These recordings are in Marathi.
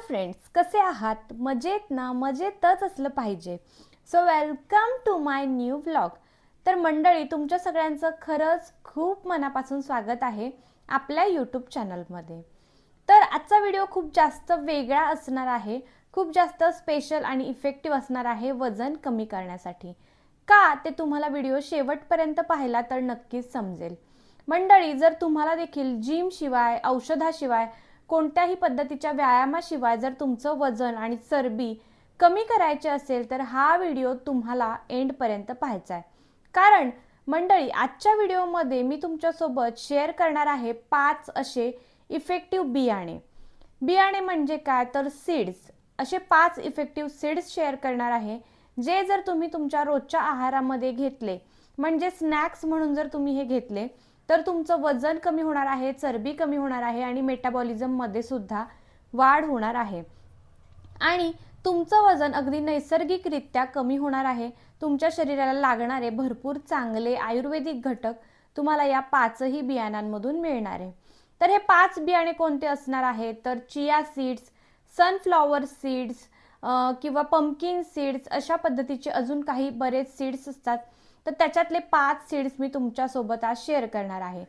फ्रेंड्स कसे आहात? मजेत ना? मजेतच असलं पाहिजे. So welcome to my new vlog तर मंडळी तुमच्या सगळ्यांचं खरंच खूप मनापासून स्वागत आहे आपल्या यूट्यूब चॅनलमध्ये तर आजचा व्हिडिओ खूप जास्त वेगळा असणार आहे. खूप जास्त स्पेशल आणि इफेक्टिव्ह असणार आहे वजन कमी करण्यासाठी. का ते तुम्हाला व्हिडिओ शेवटपर्यंत पाहिला तर नक्कीच समजेल. मंडळी जर तुम्हाला देखील जिम शिवाय औषधाशिवाय कोणत्याही पद्धतीच्या व्यायामाशिवाय जर तुमचं वजन आणि चरबी कमी करायचे असेल तर हा व्हिडिओ तुम्हाला एंडपर्यंत पाहायचा आहे. कारण मंडळी आजच्या व्हिडिओमध्ये मी तुमच्यासोबत शेअर करणार आहे पाच असे इफेक्टिव्ह बियाणे. बियाणे म्हणजे काय? तर सीड्स असे पाच इफेक्टिव्ह सीड्स शेअर करणार आहे जे जर तुम्ही तुमच्या रोजच्या आहारामध्ये घेतले म्हणजे स्नॅक्स म्हणून जर तुम्ही हे घेतले तर तुमचं वजन कमी होणार आहे चरबी कमी होणार आहे आणि मेटाबॉलिझममध्ये सुद्धा वाढ होणार आहे. आणि तुमचं वजन अगदी नैसर्गिकरित्या कमी होणार आहे. तुमच्या शरीराला लागणारे भरपूर चांगले आयुर्वेदिक घटक तुम्हाला या पाचही बियाणांमधून मिळणार आहे. तर हे पाच बियाणे कोणते असणार आहेत? तर चिया सीड्स सनफ्लॉवर सीड्स किंवा पंपकिन सीड्स अशा पद्धतीचे अजून काही बरेच सीड्स असतात. तर त्याच्यातले पाच सीड्स मी तुमच्यासोबत आज शेअर करणार आहे.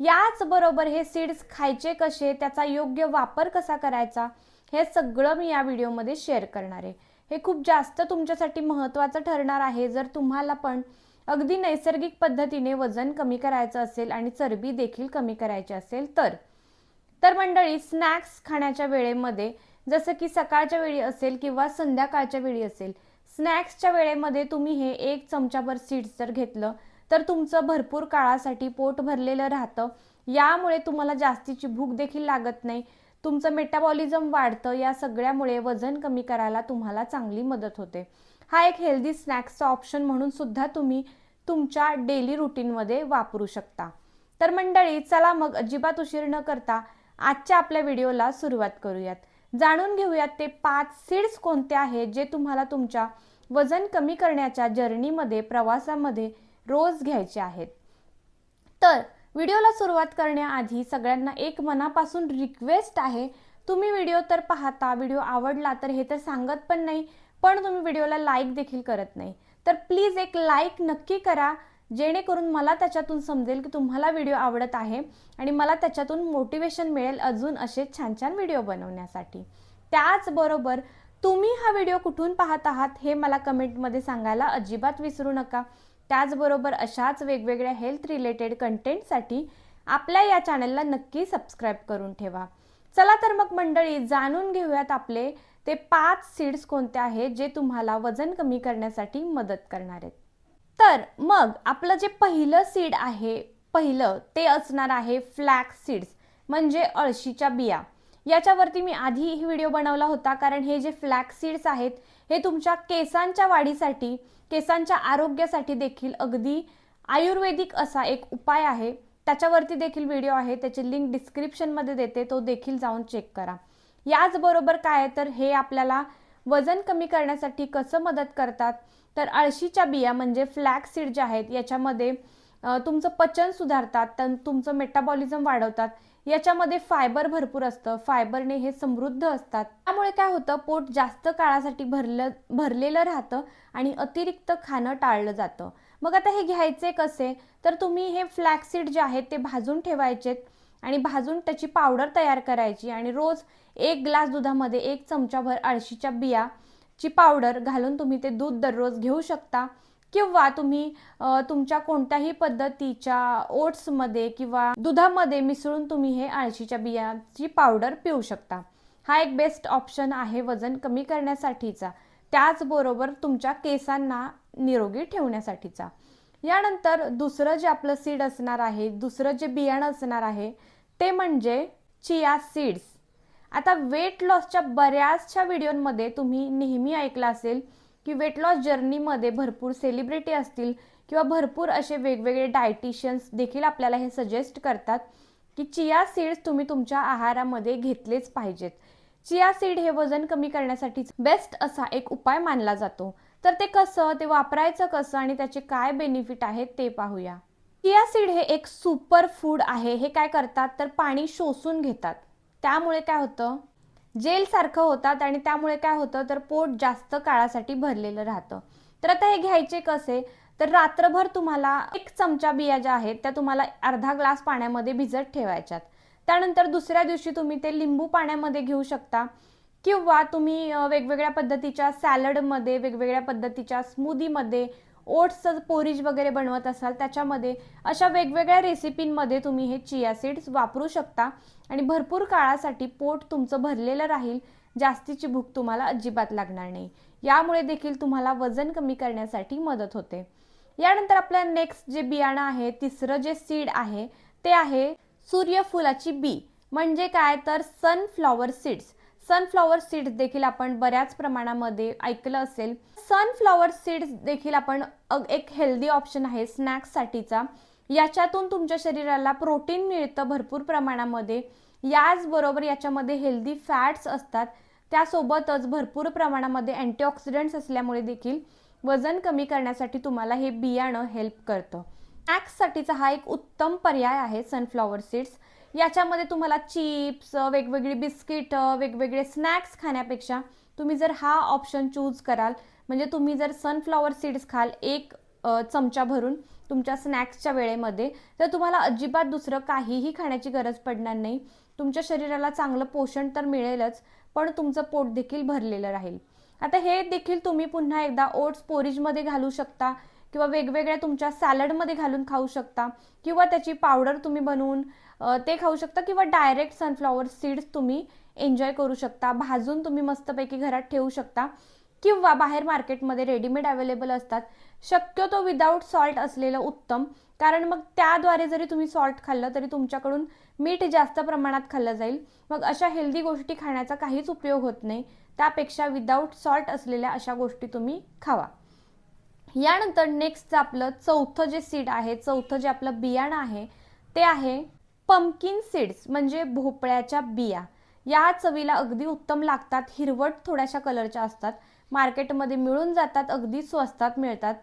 याचबरोबर हे सीड्स खायचे कसे त्याचा योग्य वापर कसा करायचा हे सगळं मी या व्हिडिओमध्ये शेअर करणार आहे. हे खूप जास्त तुमच्यासाठी महत्त्वाचं ठरणार आहे. जर तुम्हाला पण अगदी नैसर्गिक पद्धतीने वजन कमी करायचं असेल आणि चरबी देखील कमी करायची असेल तर. तर मंडळी स्नॅक्स खाण्याच्या वेळेमध्ये जसं की सकाळच्या वेळी असेल किंवा संध्याकाळच्या वेळी असेल स्नॅक्सच्या वेळेमध्ये तुम्ही हे एक चमचाभर सीड्स जर घेतलं तर तुमचं भरपूर काळासाठी पोट भरलेलं राहतं. यामुळे तुम्हाला जास्तीची भूक देखील लागत नाही. तुमचं मेटाबॉलिझम वाढतं. या सगळ्यामुळे वजन कमी करायला तुम्हाला चांगली मदत होते. हा एक हेल्दी स्नॅक्सचा ऑप्शन म्हणून सुद्धा तुम्ही तुमच्या डेली रुटीनमध्ये वापरू शकता. तर मंडळी चला मग अजिबात उशीर न करता आजच्या आपल्या व्हिडिओला सुरुवात करूयात. जाणून घेऊयात ते पाच सीड्स कोणते आहेत जे तुम्हाला तुमच्या वजन कमी करण्याच्या जर्नीमध्ये प्रवासामध्ये रोज घ्यायचे आहेत. तर व्हिडिओला सुरुवात करण्याआधी सगळ्यांना एक मनापासून रिक्वेस्ट आहे. तुम्ही व्हिडिओ तर पाहता व्हिडिओ आवडला तर हे तर सांगत पण नाही पण तुम्ही व्हिडिओला लाईक देखील करत नाही. तर प्लीज एक लाईक नक्की करा जेणेकरून मला त्याच्यातून समजेल की तुम्हाला व्हिडिओ आवडत आहे आणि मला त्याच्यातून मोटिवेशन मिळेल अजून असे छान छान व्हिडिओ बनवण्यासाठी. त्याचबरोबर तुम्ही हा व्हिडिओ कुठून पाहत आहात हे मला कमेंटमध्ये सांगायला अजिबात विसरू नका. त्याचबरोबर अशाच वेगवेगळ्या हेल्थ रिलेटेड कंटेंटसाठी आपल्या या चॅनलला नक्की सबस्क्राईब करून ठेवा. चला तर मग मंडळी जाणून घेऊयात आपले ते पाच सीड्स कोणते आहेत जे तुम्हाला वजन कमी करण्यासाठी मदत करणार आहेत. तर मग आपलं जे पहिलं सीड आहे पहिलं ते असणार आहे फ्लॅक्स सीड्स म्हणजे अळशीच्या बिया. याच्यावरती मी आधी ही व्हिडिओ बनवला होता कारण हे जे फ्लॅक सीड्स आहेत हे तुमच्या केसांच्या वाढीसाठी केसांच्या आरोग्यासाठी देखील अगदी आयुर्वेदिक असा एक उपाय आहे. त्याच्यावरती देखील व्हिडिओ आहे त्याची लिंक डिस्क्रिप्शनमध्ये देते तो देखील जाऊन चेक करा. याचबरोबर काय तर हे आपल्याला वजन कमी करण्यासाठी कसं मदत करतात? तर अळशीच्या बिया म्हणजे फ्लॅक सीड जे आहेत याच्यामध्ये तुमचं पचन सुधारतात तन तुमचं मेटाबॉलिझम वाढवतात याच्यामध्ये फायबर भरपूर असतं. फायबरने हे समृद्ध असतात. त्यामुळे काय होतं पोट जास्त काळासाठी भरलं भरलेलं राहतं आणि अतिरिक्त खाणं टाळलं जातं. मग आता हे घ्यायचे कसे? तर तुम्ही हे फ्लॅक्सीड जे आहेत ते भाजून ठेवायचेत आणि भाजून त्याची पावडर तयार करायची आणि रोज एक ग्लास दुधामध्ये एक चमचाभर अळशीच्या बिया ची पावडर घालून तुम्ही ते दूध दररोज घेऊ शकता. किंवा तुम्ही तुमच्या कोणत्याही पद्धतीच्या ओट्समध्ये किंवा दुधामध्ये मिसळून तुम्ही हे अळशीच्या बियाची पावडर पिऊ शकता. हा एक बेस्ट ऑप्शन आहे वजन कमी करण्यासाठीचा. त्याचबरोबर तुमच्या केसांना निरोगी ठेवण्यासाठीचा. यानंतर दुसरं जे आपलं सीड असणार आहे दुसरं जे बियाणं असणार आहे ते म्हणजे चिया सीड्स. आता वेट लॉसच्या बऱ्याचशा व्हिडिओमध्ये तुम्ही नेहमी ऐकलं असेल की वेट लॉस जर्नीमध्ये भरपूर सेलिब्रिटी असतील किंवा भरपूर असे वेगवेगळे डायटिशियन्स देखील आपल्याला हे सजेस्ट करतात की चिया सीड्स तुम्ही तुमच्या आहारामध्ये घेतलेच पाहिजेत. चिया सीड हे वजन कमी करण्यासाठी बेस्ट असा एक उपाय मानला जातो. तर ते कसं ते वापरायचं कसं आणि त्याचे काय बेनिफिट आहेत ते पाहूया. चिया सीड हे एक सुपर फूड आहे. हे काय करतात? तर पाणी शोषून घेतात. त्यामुळे काय होतं? जेलसारखं होतात आणि त्यामुळे काय होतं तर पोट जास्त काळासाठी भरलेलं राहतं. तर आता हे घ्यायचे कसे? तर रात्रभर तुम्हाला एक चमचा बिया ज्या आहेत त्या तुम्हाला अर्धा ग्लास पाण्यामध्ये भिजत ठेवायच्यात. त्यानंतर दुसऱ्या दिवशी तुम्ही ते लिंबू पाण्यामध्ये घेऊ शकता किंवा तुम्ही वेगवेगळ्या पद्धतीच्या सॅलडमध्ये वेगवेगळ्या पद्धतीच्या स्मूदीमध्ये ओट्सचं पोरीज वगैरे बनवत असाल त्याच्यामध्ये अशा वेगवेगळ्या रेसिपींमध्ये तुम्ही हे चिया सीड्स वापरू शकता. आणि भरपूर काळासाठी पोट तुमचं भरलेलं राहील जास्तीची भूक तुम्हाला अजिबात लागणार नाही. यामुळे देखील तुम्हाला वजन कमी करण्यासाठी मदत होते. यानंतर आपलं नेक्स्ट जे बियाणं आहे तिसरं जे सीड आहे ते आहे सूर्यफुलाची बी. म्हणजे काय? तर सनफ्लॉवर सीड्स सनफ्लॉवर सीड्स देखील आपण बऱ्याच प्रमाणामध्ये ऐकलं असेल. सनफ्लॉवर सीड्स देखील आपण एक हेल्दी ऑप्शन आहे स्नॅक्ससाठीचा याच्यातून तुमच्या शरीराला प्रोटीन मिळतं भरपूर प्रमाणामध्ये. याचबरोबर याच्यामध्ये हेल्दी फॅट्स असतात. त्यासोबतच भरपूर प्रमाणामध्ये अँटीऑक्सिडंट्स असल्यामुळे देखील वजन कमी करण्यासाठी तुम्हाला हे बियाणं हेल्प करतं. स्नॅक्ससाठीचा हा एक उत्तम पर्याय आहे सनफ्लॉवर सीड्स याच्यामध्ये तुम्हाला चिप्स वेगवेगळी बिस्किट वेगवेगळे स्नॅक्स खाण्यापेक्षा तुम्ही जर हा ऑप्शन चूज कराल म्हणजे तुम्ही जर सनफ्लॉवर सीड्स खाल एक चमचा भरून तुमच्या स्नॅक्सच्या वेळेमध्ये तर तुम्हाला अजिबात दुसरं काहीही खाण्याची गरज पडणार नाही. तुमच्या शरीराला चांगलं पोषण तर मिळेलच पण तुमचं पोट देखील भरलेलं राहील. आता हे देखील तुम्ही पुन्हा एकदा ओट्स पोरीजमध्ये घालू शकता किंवा वेगवेगळ्या तुमच्या सॅलडमध्ये घालून खाऊ शकता किंवा त्याची पावडर तुम्ही बनवून ते खाऊ शकता किंवा डायरेक्ट सनफ्लॉवर सीड्स तुम्ही एन्जॉय करू शकता. भाजून तुम्ही मस्तपैकी घरात ठेवू शकता. किंवा बाहेर मार्केटमध्ये रेडीमेड अवेलेबल असतात. शक्यतो विदाऊट सॉल्ट असलेलं उत्तम. कारण मग त्याद्वारे जरी तुम्ही सॉल्ट खाल्लं तरी तुमच्याकडून मीठ जास्त प्रमाणात खाल्लं जाईल. मग अशा हेल्दी गोष्टी खाण्याचा काहीच उपयोग होत नाही. त्यापेक्षा विदाऊट सॉल्ट असलेल्या अशा गोष्टी तुम्ही खावा. यानंतर नेक्स्टचं आपलं चौथं जे सीड आहे चौथं जे आपलं बियाणं आहे ते आहे पंपकिन सीड्स म्हणजे भोपळ्याच्या बिया. या चवीला अगदी उत्तम लागतात हिरवट थोड्याशा कलरच्या असतात. मार्केटमध्ये मिळून जातात अगदी स्वस्तात मिळतात.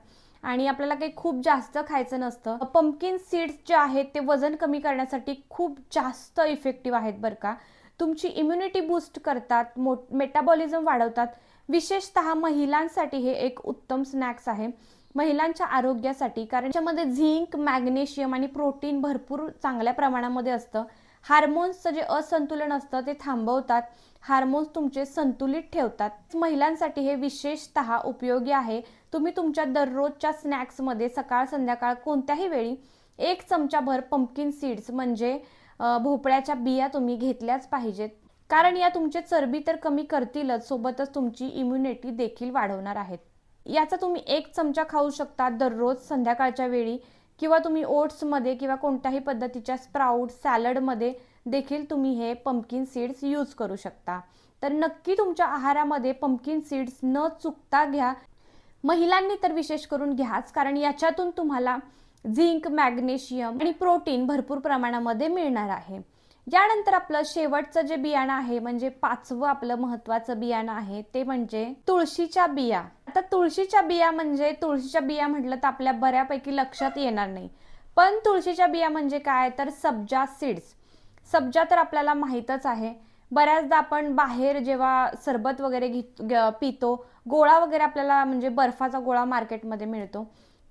आणि आपल्याला काही खूप जास्त खायचं नसतं. पंपकिन सीड्स जे आहेत ते वजन कमी करण्यासाठी खूप जास्त इफेक्टिव्ह आहेत बरं का. तुमची इम्युनिटी बूस्ट करतात मो मेटाबॉलिझम वाढवतात. विशेषतः महिलांसाठी हे एक उत्तम स्नॅक्स आहे. महिलांच्या आरोग्यासाठी कारण त्याच्यामध्ये झिंक मॅग्नेशियम आणि प्रोटीन भरपूर चांगल्या प्रमाणामध्ये असतं. हार्मोन्सचं जे असंतुलन असतं ते थांबवतात. हार्मोन्स तुमचे संतुलित ठेवतात. महिलांसाठी हे विशेषतः उपयोगी आहे. तुम्ही तुमच्या दररोजच्या स्नॅक्समध्ये सकाळ संध्याकाळ कोणत्याही वेळी एक चमचाभर पंपकिन सीड्स म्हणजे भोपळ्याच्या बिया तुम्ही घेतल्याच पाहिजेत. कारण या तुमचे चरबी तर कमी करतीलच सोबतच तुमची इम्युनिटी देखील वाढवणार आहेत. याचा तुम्ही एक चमचा खाऊ शकता दररोज संध्याकाळच्या वेळी किंवा तुम्ही ओट्समध्ये किंवा कोणत्याही पद्धतीच्या स्प्राऊट सॅलडमध्ये देखील तुम्ही हे पंपकिन सीड्स यूज करू शकता. तर नक्की तुमच्या आहारामध्ये पंपकिन सीड्स न चुकता घ्या. महिलांनी तर विशेष करून घ्याच कारण याच्यातून तुम्हाला झिंक मॅग्नेशियम आणि प्रोटीन भरपूर प्रमाणामध्ये मिळणार आहे. यानंतर आपलं शेवटचं जे बियाणं आहे म्हणजे पाचवं आपलं महत्वाचं बियाणं आहे ते म्हणजे तुळशीच्या बिया. आता तुळशीच्या बिया म्हणजे तुळशीच्या बिया म्हटलं तर आपल्या बऱ्यापैकी लक्षात येणार नाही. पण तुळशीच्या बिया म्हणजे काय? तर सब्जा सीड्स. सब्जा तर आपल्याला माहीतच आहे. बऱ्याचदा आपण बाहेर जेव्हा सरबत वगैरे घेत पितो गोळा वगैरे आपल्याला म्हणजे बर्फाचा गोळा मार्केटमध्ये मिळतो.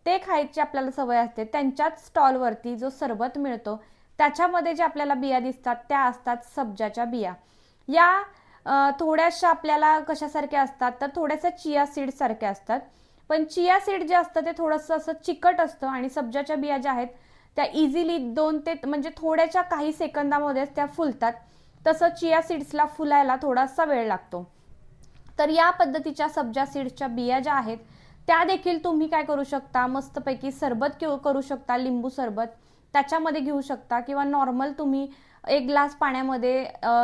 ते खायची आपल्याला सवय असते. त्यांच्याच स्टॉलवरती जो सरबत मिळतो त्याच्यामध्ये जे आपल्याला बिया दिसतात त्या असतात सब्जाच्या बिया. या थोड्याशा आपल्याला कशासारख्या असतात तर थोड्याशा चिया सीड सारख्या असतात. पण चिया सीड जे असतं ते थोडंसं असं चिकट असतं आणि सब्जाच्या बिया ज्या आहेत त्या इझिली दोन ते म्हणजे थोड्याशा काही सेकंदामध्येच त्या फुलतात. तसं चिया सीड्सला फुलायला थोडासा वेळ लागतो. तर या पद्धतीच्या सब्जा सीड्सच्या बिया ज्या आहेत त्या देखील तुम्ही काय करू शकता? मस्तपैकी सरबत करू शकता लिंबू सरबत. त्याच्यामध्ये घेऊ शकता किंवा नॉर्मल तुम्ही एक ग्लास पाण्यामध्ये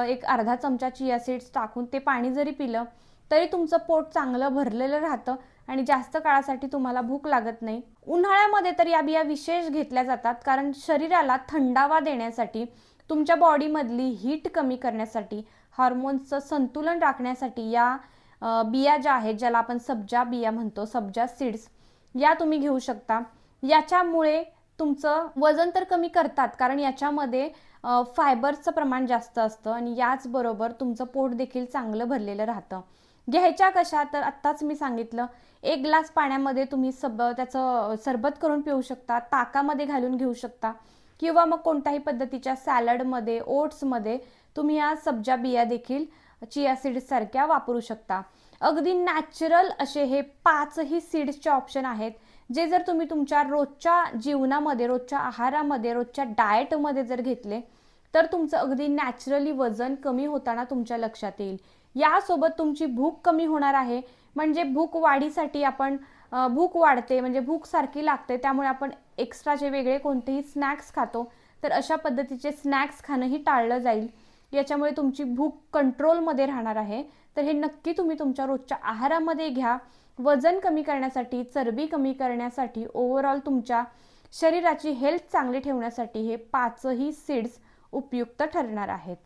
एक अर्धा चमचा चिया सीड्स टाकून ते पाणी जरी पिलं तरी तुमचं पोट चांगलं भरलेलं राहतं आणि जास्त काळासाठी तुम्हाला भूक लागत नाही. उन्हाळ्यामध्ये तर या बिया विशेष घेतल्या जातात कारण शरीराला थंडावा देण्यासाठी तुमच्या बॉडीमधली हीट कमी करण्यासाठी हार्मोन्सचं संतुलन राखण्यासाठी या बिया ज्या आहेत ज्याला आपण सब्जा बिया म्हणतो सब्जा सीड्स या तुम्ही घेऊ शकता. याच्यामुळे तुमचं वजन तर कमी करतात कारण याच्यामध्ये फायबरचं प्रमाण जास्त असतं आणि याचबरोबर तुमचं पोट देखील चांगलं भरलेलं राहतं. घ्यायच्या कशा? तर आत्ताच मी सांगितलं एक ग्लास पाण्यामध्ये तुम्ही सब त्याचं सरबत करून पिऊ शकता ताकामध्ये घालून घेऊ शकता किंवा मग कोणत्याही पद्धतीच्या सॅलडमध्ये ओट्समध्ये तुम्ही या सब्जा बिया देखील चिया सीड्ससारख्या वापरू शकता. अगदी नॅचरल असे हे पाचही सीड्सचे ऑप्शन आहेत. जे जर तुम्ही तुमच्या रोजच्या जीवनामध्ये रोजच्या आहारामध्ये रोजच्या डाएटमध्ये जर घेतले तर तुमचं अगदी नॅचरली वजन कमी होताना तुमच्या लक्षात येईल. यासोबत तुमची भूक कमी होणार आहे. म्हणजे भूक वाढीसाठी आपण भूक वाढते म्हणजे भूक सारखी लागते त्यामुळे आपण एक्स्ट्राचे वेगळे कोणतेही स्नॅक्स खातो तर अशा पद्धतीचे स्नॅक्स खाणंही टाळलं जाईल. याच्यामुळे तुमची भूक कंट्रोलमध्ये राहणार आहे. तर हे नक्की तुम्ही तुमच्या रोजच्या आहारामध्ये घ्या. वजन कमी करण्यासाठी चरबी कमी करण्यासाठी ओव्हरऑल तुमच्या शरीराची हेल्थ चांगली ठेवण्यासाठी हे पाचही सीड्स उपयुक्त ठरणार आहेत.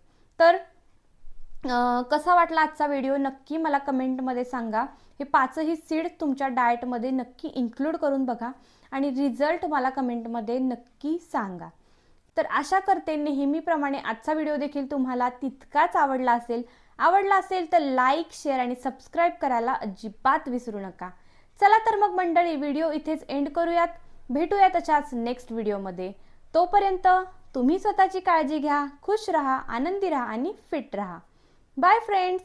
तर कसा वाटला आजचा व्हिडिओ नक्की मला कमेंटमध्ये सांगा. हे पाचही सीड तुमच्या डाएटमध्ये नक्की इन्क्लूड करून बघा आणि रिझल्ट मला कमेंटमध्ये नक्की सांगा. तर आशा करते नेहमीप्रमाणे आजचा व्हिडिओ देखील तुम्हाला तितकाच आवडला असेल आवडला असेल तर लाईक शेअर आणि सबस्क्राईब करायला अजिबात विसरू नका. चला तर मग मंडळी व्हिडिओ इथेच एंड करूयात. भेटूयात अशाच नेक्स्ट व्हिडिओमध्ये तोपर्यंत तुम्ही स्वतःची काळजी घ्या खुश रहा आनंदी राहा आणि फिट रहा. Bye friends